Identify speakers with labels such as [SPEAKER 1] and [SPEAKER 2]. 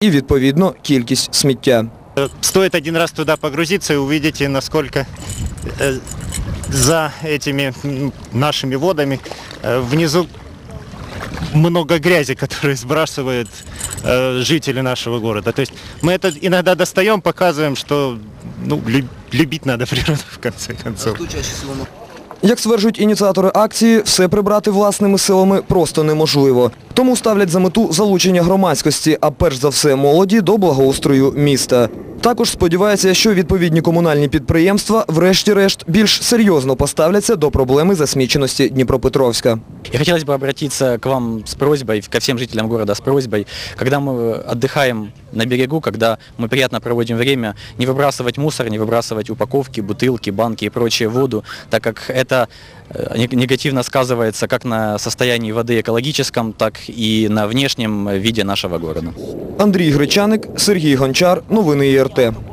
[SPEAKER 1] і відповідно кількість сміття.
[SPEAKER 2] Э, Стоит один раз туда погрузиться и увидите, насколько э, за этими м, нашими водами э, внизу много грязи, которую сбрасывают э, жители нашего города. То есть мы это иногда достаем, показываем, что ну, лю- любить надо природу в конце концов.
[SPEAKER 1] Як стверджують ініціатори акції, все прибрати власними силами просто неможливо. Тому ставлять за мету залучення громадськості, а перш за все молоді до благоустрою міста. Також сподіваються, що відповідні комунальні підприємства врешті-решт більш серйозно поставляться до проблеми засміченості Дніпропетровська.
[SPEAKER 3] И хотелось бы обратиться к вам с просьбой, ко всем жителям города с просьбой, когда мы отдыхаем на берегу, когда мы приятно проводим время, не выбрасывать мусор, не выбрасывать упаковки, бутылки, банки и прочее в воду, так как это э, не- негативно сказывается как на состоянии воды экологическом, так и на внешнем виде нашего города.
[SPEAKER 1] Андрій Гречаник, Сергій Гончар. Новини ІРТ.